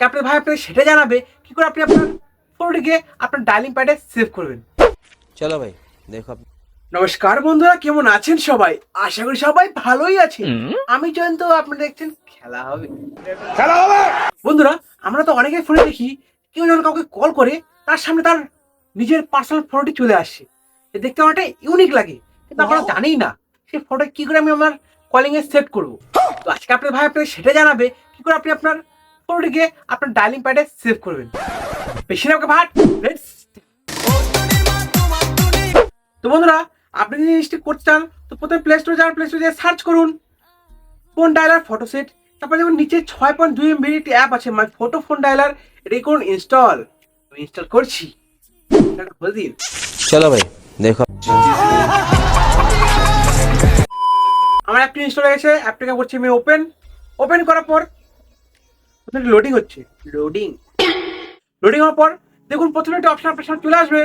সেটা আপনার ভাই আপনাকে সেটা জানাবে কি করে আপনি আপনার ফটোটিকে আপনার ডাইলিং প্যাডে সেভ করবেন? চলো ভাই দেখো নমস্কার বন্ধুরা কেমন আছেন সবাই? আশা করি সবাই ভালোই আছেন। আমি জয়ন্ত আপনারা দেখছেন খেলা হবে। খেলা হবে! বন্ধুরা আমরা তো অনেকে ফোনে দেখি কেউ যখন কাউকে কল করে তার সামনে তার নিজের পার্সোনাল ফটোটি চলে আসছে। দেখতে অনেকটা ইউনিক লাগে কিন্তু আমরা জানি না সেই ফটো কি করে আমি আমার কলিং এ সেট করব। তো আজকে আপনার ভাই আপনাকে সেটা জানাবে কি করে আপনি আপনার ওটিকে আপনার ডাইলিং প্যাডে সেভ করবেন। বেশি না ভাট তো বন্ধুরা আপনি যে জিনিসটি করতে চান তো প্রথমে প্লে স্টোরে যান প্লে স্টোরে যেয়ে সার্চ করুন। ফোন ডায়লার ফটো সেট তারপরে যেমন নিচে ছয় পয়েন্ট দুই এমবির একটি অ্যাপ আছে মানে ফটো ফোন ডায়লার এটি করুন ইনস্টল ইনস্টল করছি। চলো ভাই দেখো। আমার অ্যাপটি ইনস্টল হয়েছে অ্যাপটিকে করছি আমি ওপেন ওপেন করার পর লোডিং হচ্ছে। লোডিং লোডিং হওয়ার পর দেখুন প্রথমে একটা অপশন আপনার সামনে চলে আসবে।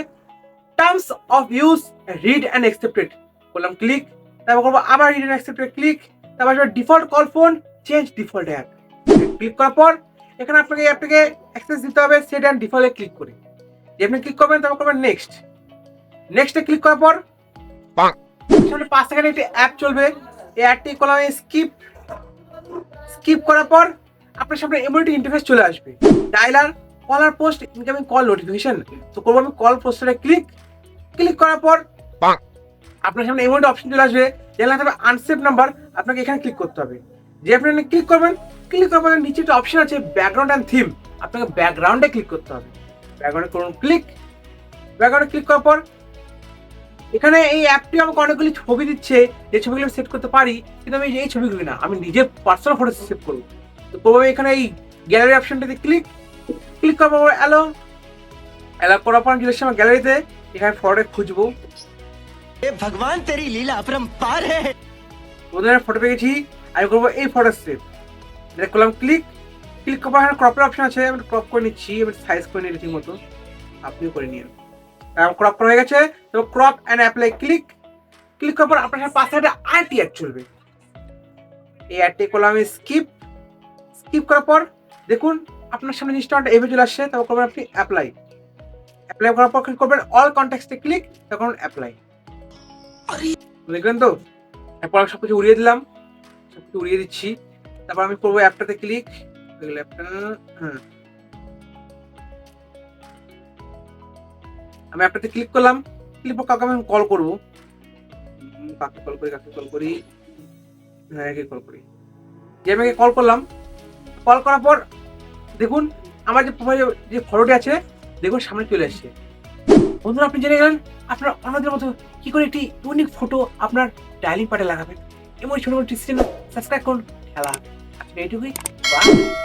Terms of use read and accepted করলাম ক্লিক তারপর করব আবার রিড অ্যান্ড অ্যাকসেপ্টেড ক্লিক তারপর আসবে default call phone change default app click করার পর এখানে আপনাকে এই অ্যাপটাকে অ্যাক্সেস দিতে হবে সেট অ্যান্ড ডিফল্টে ক্লিক করে। যে আপনি ক্লিক করবেন তারপর করবেন নেক্সট নেক্সটে ক্লিক করার পর সামনে পাঁচ সেকেন্ড একটি অ্যাপ চলবে। এই অ্যাপটি করলাম স্কিপ স্কিপ করার পর আপনার সামনে এমন ইন্টারফেস চলে আসবে। Dialer caller post incoming call notification তো করব আমি কল পোস্টারে ক্লিক ক্লিক করার পর আপনার সামনে এমন অপশন চলে আসবে। যেখানে থাকবে আনসেভ নাম্বার আপনাকে এখানে ক্লিক করতে হবে। যে আপনি ক্লিক করবেন ক্লিক করার পর নিচে একটা অপশন আছে ব্যাকগ্রাউন্ড অ্যান্ড থিম আপনাকে ব্যাকগ্রাউন্ডে ক্লিক করতে হবে। ব্যাকগ্রাউন্ডে করুন ক্লিক ব্যাকগ্রাউন্ডে ক্লিক করার পর এখানে এই অ্যাপটি আমাকে অনেকগুলি ছবি দিচ্ছে। যে ছবিগুলো সেট করতে পারি কিন্তু আমি এই ছবিগুলি না আমি নিজের পার্সোনাল ফটো সেভ করব। তো এখানে এই গ্যালারি অপশনটাতে ক্লিক ক্লিক করার পর অ্যালো অ্যালো করার পর চলে আমার গ্যালারিতে এখানে ফটো খুঁজবো। ভগবান তেরি লীলা অপরম্পার হে। ওদের ফটো পেয়ে গেছি আমি করব এই ফটো সেভ এটা করলাম ক্লিক ক্লিক করার এখানে ক্রপের অপশন আছে আমি ক্রপ করে নিচ্ছি আমি সাইজ করে নিয়ে ঠিক মতো আপনিও করে নিন ক্রপ করা হয়ে গেছে তো crop and apply click click করার পর আপনার সাথে পাশে একটা আর্ট অ্যাড চলবে। এই অ্যাডটি করলাম আমি স্কিপ স্কিপ করার পর দেখুন আপনার সামনে জিনিসটা এভাবে চলে আসছে তখন করবেন আপনি অ্যাপ্লাই অ্যাপ্লাই করার পর করবেন অল কন্ট্যাক্টে ক্লিক তখন অ্যাপ্লাই দেখলেন তো? এরপর আমি সবকিছু উড়িয়ে দিলাম। সবকিছু উড়িয়ে দিচ্ছি। তারপর আমি করব অ্যাপটাতে ক্লিক হ্যাঁ আমি অ্যাপটাতে ক্লিক করলাম। ক্লিক কাউকে আমি কল করব? কাকে কল করি, কাকে কল করি? হ্যাঁ কল করি। যে আমি কল করলাম কল করার পর দেখুন, আমার যে প্রোফাইলে যে ফটোটি আছে, দেখুন সামনে চলে আসছে বন্ধুরা, আপনি জেনে গেলেন আপনার অন্যদের মতো কী করে একটি ইউনিক ফটো আপনার ডায়ালিং পার্টে লাগাবেন? এমন ছোটো ছোটো সাবস্ক্রাইব করুন। খেলা এইটুকুই। বাই।